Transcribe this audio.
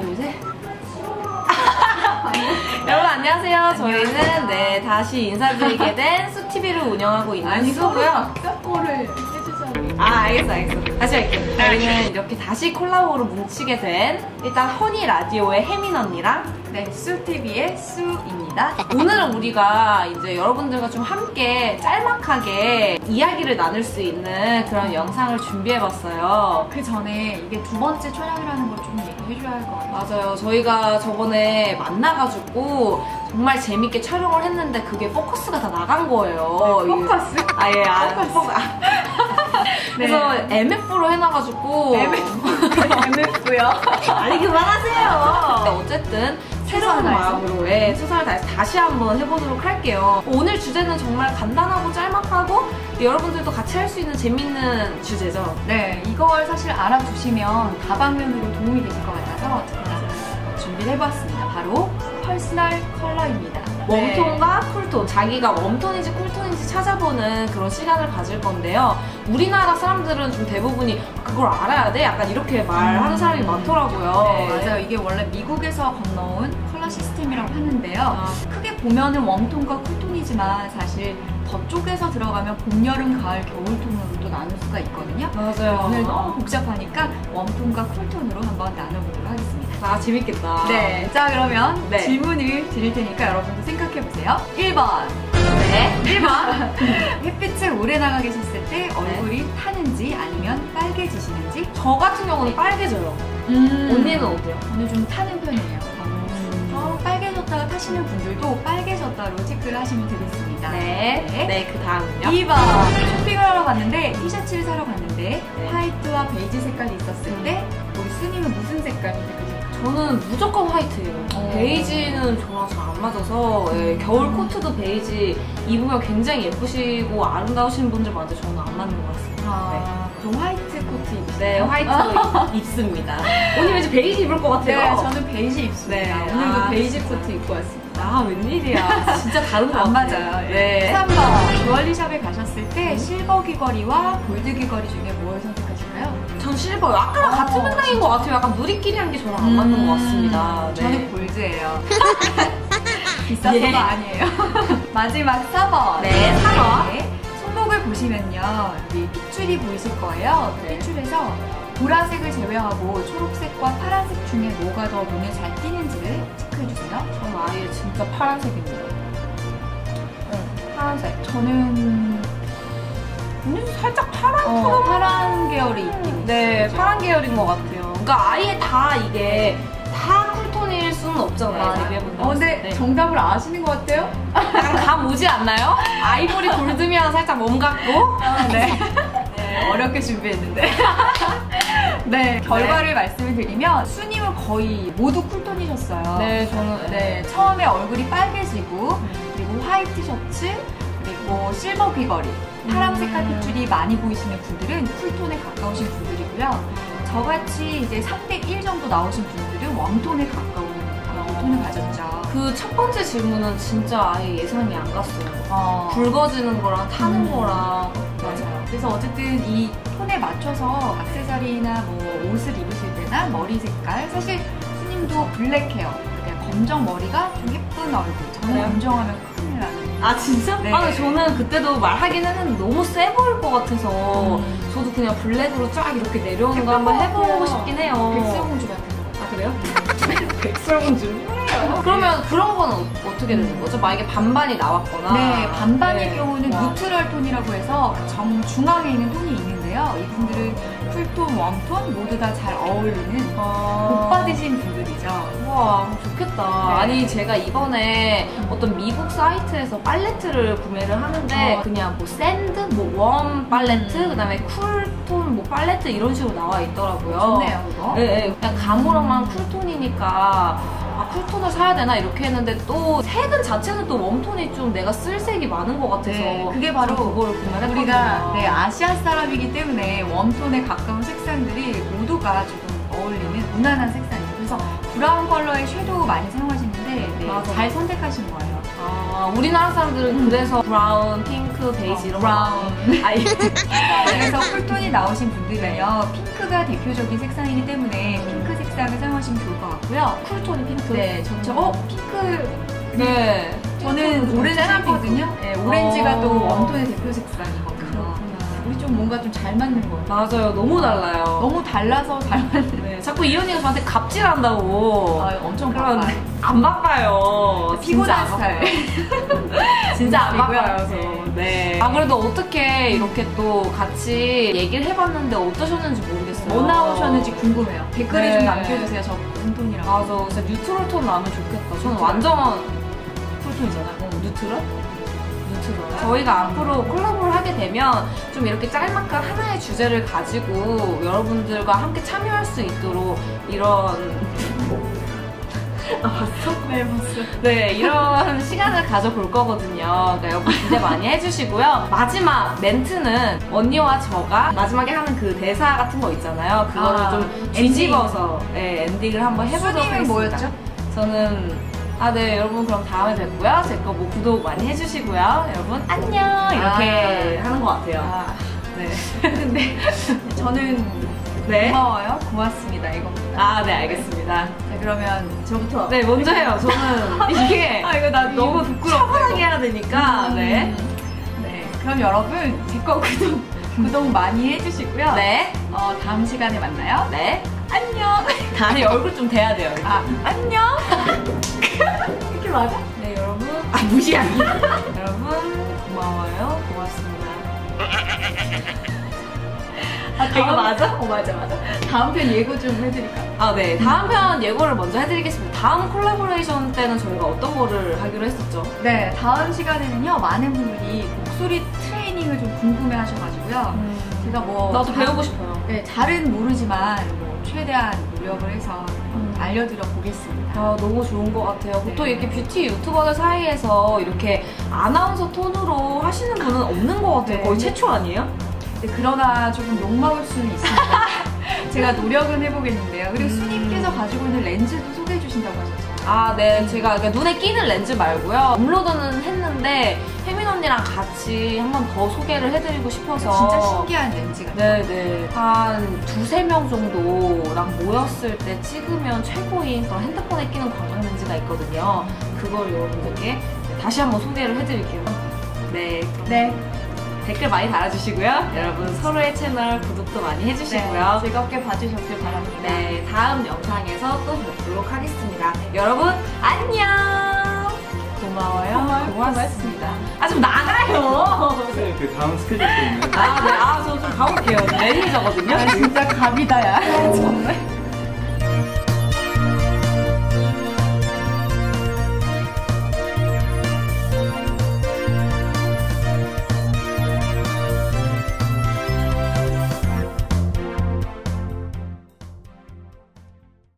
둘, 셋. 여러분 안녕하세요. 저희는 네 다시 인사드리게 된 수TV를 운영하고 있는 수고요. 뼈를 해주셔야 아 알겠어 알겠어. 다시 할게요. 저희는 이렇게 다시 콜라보로 뭉치게 된 일단 허니 라디오의 혜민 언니랑 네, 수TV의 수입니다. 오늘은 우리가 이제 여러분들과 좀 함께 짤막하게 이야기를 나눌 수 있는 그런 영상을 준비해봤어요. 그 전에 이게 두 번째 촬영이라는 걸 좀 해줘야 할 것 같아요. 맞아요. 저희가 저번에 만나가지고 정말 재밌게 촬영을 했는데 그게 포커스가 다 나간 거예요. 네, 포커스? 이게- 아, 예, 아, 포커스. 포- 아. 그래서 MF로 해놔가지고. MF요. 아니, 그만하세요. 어쨌든 새로운 최선을 다해서. 마음으로 예, 최선을 다해서 다시 한번 해보도록 할게요. 오늘 주제는 정말 간단하고 짤막하고 여러분들도 같이 할 수 있는 재밌는 주제죠. 네, 이걸 사실 알아두시면 다방면으로 도움이 되실 것 같아서 제가 준비를 해봤습니다. 바로 퍼스널 컬러입니다. 네. 웜톤과 쿨톤, 자기가 웜톤인지 쿨톤인지 찾아보는 그런 시간을 가질 건데요. 우리나라 사람들은 좀 대부분이 그걸 알아야 돼? 약간 이렇게 말하는 사람이 많더라고요. 네, 맞아요. 이게 원래 미국에서 건너온 컬러 시스템이라고 하는데요. 아. 크게 보면은 웜톤과 쿨톤이지만 사실 저쪽에서 들어가면 봄, 여름, 가을, 겨울톤으로 또 나눌 수가 있거든요. 맞아요. 오늘 너무 복잡하니까 웜톤과 쿨톤으로 한번 나눠보도록 하겠습니다. 아, 재밌겠다. 네, 자 그러면 네. 질문을 드릴 테니까 여러분도 생각해보세요. 1번. 네. 1번. 햇빛을 오래 나가 계셨을 때 얼굴이 타는지 아니면 빨개지시는지? 저 같은 경우는 빨개져요. 음. 언니는 어때요? 저는 좀 타는 편이에요. 타시는 분들도 빨개졌다로 체크를 하시면 되겠습니다. 네. 네, 그 다음은요? 2번 쇼핑을 하러 갔는데 티셔츠를 사러 갔는데 네. 화이트와 베이지 색깔이 있었을 때 우리 스님은 무슨 색깔이 되고 저는 무조건 화이트예요. 어. 베이지는 저랑 잘 안 맞아서 예, 겨울 코트도 베이지 입으면 굉장히 예쁘시고 아름다우신 분들 많은데 저는 안 맞는 것 같습니다. 아, 그럼 화이트 코트 입으시나요? 네, 화이트로 입- 입습니다. 언니 왠지 베이지 입을 것 네, 같아요. 저는 베이지 입습니다. 네, 오늘도 아, 베이지 진짜. 코트 입고 왔습니다. 아, 웬일이야. 진짜 다른 것안 같아요. 맞아요. 네. 3번 주얼리샵에 가셨을 때 실버 귀걸이와 골드 귀걸이 중에 뭘 선택하실까요? 전 실버요. 아까랑 어, 같은 맥락인 것 같아요. 약간 누리끼리 한 게 저랑 안 맞는 것 같습니다. 네. 음, 저는 골드예요. 비싸서가 예. 아니에요. 마지막 4번. 네, 4번. 네, 손목을 보시면요. 여기 핏줄이 보이실 거예요. 그 네. 핏줄에서 보라색을 제외하고 초록색과 파란색 중에 뭐가 더 눈에 잘 띄는지를 체크해주세요. 전 아예 진짜 파란색입니다. 네, 파란색. 저는 언니 살짝 파란 어, 톤 파란 계열이 있긴 네, 있어요. 파란 계열인 것 같아요. 그러니까 아예 다 이게 다 쿨톤일 수는 없잖아요. 데뷔해본다고 어, 근데 때. 정답을 아시는 것 같아요? 약간 감 오지 않나요? 아이보리 골드면 살짝 몸 같고. 네. 네, 어렵게 준비했는데. 네, 결과를 말씀을 드리면 수님은 거의 모두 쿨톤이셨어요. 네, 저는 네, 처음에 얼굴이 빨개지고 그리고 화이트 셔츠 그리고 실버 귀걸이 파란 색깔 음. 핏줄이 많이 보이시는 분들은 쿨톤에 가까우신 분들이고요. 저같이 이제 3대 1 정도 나오신 분들은 웜톤에 가까운 톤을 가졌죠. 그 첫 번째 질문은 진짜 아예 예상이 안 갔어요. 어, 붉어지는 거랑 타는 음. 거랑. 맞아요. 그래서 어쨌든 이 톤에 맞춰서 악세사리나 뭐 옷을 입으실 때나 머리 색깔 사실 스님도 블랙 헤어 그러니까 검정 머리가 좀 예쁜 얼굴 저는 그래요? 검정하면 큰일 나는 아 진짜? 네. 아 근데 저는 그때도 말하긴 했는데 너무 세 보일 것 같아서 음. 저도 그냥 블랙으로 쫙 이렇게 내려오는 거 한번 해보고 싶긴 해요. 백설공주 같은 그래요? 백설공주. 그러면 그런 거는 어- 어떻게 되는 거죠? 만약에 반반이 나왔거나. 네, 반반일 네. 경우는 와. 톤이라고 해서 정 중앙에 있는 톤이 있는데요. 이분들은 쿨톤, 웜톤 모두 다 잘 어울리는 아. 복 받으신 분들이죠. 우와 좋겠다. 네. 아니 제가 이번에 어떤 미국 사이트에서 팔레트를 구매를 하는데 어. 그냥 뭐 샌드, 뭐웜 팔레트, 음. 그다음에 쿨톤 뭐 팔레트 이런 식으로 나와 있더라고요. 좋네요, 그거. 네, 네. 그냥 가물어만 쿨톤이니까 아 쿨톤을 사야 되나 이렇게 했는데 또 색은 자체는 또 웜톤이 좀 내가 쓸 색이 많은 것 같아서 네, 그게 바로 저 그거를 구매를 했거든요. 우리가 네, 아시아 사람이기 때문에 웜톤에 가까운 색상들이 모두가 조금 어울리는 무난한 색상이에요. 그래서 브라운 컬러의 섀도우 많이 사용하시는데 네. 잘 선택하신 거예요. 아, 우리나라 사람들은 음. 그래서 브라운, 핑크, 베이지 어, 이런 브라운. 아예 그래서 쿨톤이 나오신 분들은요 핑크가 대표적인 색상이기 때문에 핑크 색상 색상을 사용하시면 좋을 것 같고요. 쿨톤이 핑크. 네, 저, 어, 핑크. 네. 저는 오렌지거든요. 네, 오렌지가 어. 또 웜톤의 대표 색상이거든요. 우리 좀 뭔가 좀 잘 맞는 것 같아요. 맞아요. 너무 달라요. 너무 달라서 잘 맞는. 네, 자꾸 이 언니가 저한테 갑질한다고. 아, 엄청 그런 바빠요. 안 바빠요. 피곤한 스타일. 진짜 안. 바빠요. 저. 네. 아 그래도 어떻게 이렇게 또 같이 얘기를 해봤는데 어떠셨는지 모르겠어요. 뭐 나오셨는지 궁금해요. 댓글에 네. 좀 남겨주세요. 저 봄톤이라고. 맞아. 진짜 뉴트럴 톤 나오면 좋겠다. 저는. 완전 쿨톤이잖아요. 어, 뉴트럴? 뉴트럴. 저희가 앞으로 콜라보를 하게 되면 좀 이렇게 짤막한 하나의 주제를 가지고 여러분들과 함께 참여할 수 있도록 이런 네, 봤어요. 네, 이런 시간을 가져볼 거거든요. 그러니까 여러분 기대 많이 해주시고요. 마지막 멘트는 언니와 저가 마지막에 하는 그 대사 같은 거 있잖아요. 그거를 아, 좀 뒤집어서 네, 엔딩을 한번 해보도록 순위는 하겠습니다. 뭐였죠? 저는 아, 네, 여러분 그럼 다음에 뵙고요. 제 거 뭐 구독 많이 해주시고요. 여러분 안녕 이렇게 아. 하는 것 같아요. 아, 네. 근데 저는 네. 고마워요. 고맙습니다. 이겁니다. 아, 네, 알겠습니다. 자, 그러면 저부터. 네, 먼저 해요. 저는 이게 아, 이거 나 너무 부끄럽게 해야 되니까. 음. 네. 네, 그럼 여러분 제 거 구독, 구독 많이 해주시고요. 네. 어, 다음 시간에 만나요. 네. 안녕. 다리 얼굴 좀 대야 돼요. 이렇게. 아, 안녕. 이렇게 맞아? 네, 여러분. 아, 무시하기. 여러분, 고마워요. 고맙습니다. 아, 이거 맞아? 어, 맞아, 맞아. 다음 편 예고 좀 해드릴까? 아, 네. 다음 편 예고를 먼저 해드리겠습니다. 다음 콜라보레이션 때는 저희가 어떤 거를 하기로 했었죠? 네, 다음 시간에는요, 많은 분들이 목소리 트레이닝을 좀 궁금해 하셔가지고요. 제가 뭐. 나도 자- 배우고 싶어요. 네, 잘은 모르지만, 뭐, 최대한 노력을 해서 음. 알려드려 보겠습니다. 아, 너무 좋은 것 같아요. 보통 네. 이렇게 뷰티 유튜버들 사이에서 이렇게 아나운서 톤으로 하시는 분은 없는 것 같아요. 네. 거의 최초 아니에요? 네, 그러나 조금 욕먹을 수는 있습니다. 제가 노력은 해보겠는데요. 그리고 음. 수님께서 가지고 있는 렌즈도 소개해 주신다고 하셨죠. 아, 네. 제가 그러니까 눈에 끼는 렌즈 말고요. 업로드는 했는데 혜민 언니랑 같이 한번 더 소개를 해드리고 싶어서. 진짜 신기한 렌즈가. 네네. 한 두세 명 정도랑 모였을 때 찍으면 최고인 그런 핸드폰에 끼는 광각 렌즈가 있거든요. 그걸 여러분들께 다시 한번 소개를 해드릴게요. 네. 네. 댓글 많이 달아주시고요. 여러분 서로의 채널 구독도 많이 해주시고요. 네, 즐겁게 봐주셨길 바랍니다. 네, 다음 영상에서 또 뵙도록 하겠습니다. 여러분, 안녕! 고마워요. 고마워요. 고맙습니다. 아, 좀 나가요! 선생님 그 다음 스케줄 때문에 아, 네. 아, 저 좀 가볼게요. 매니저거든요. 아, 진짜 갑이다, 야. 정말.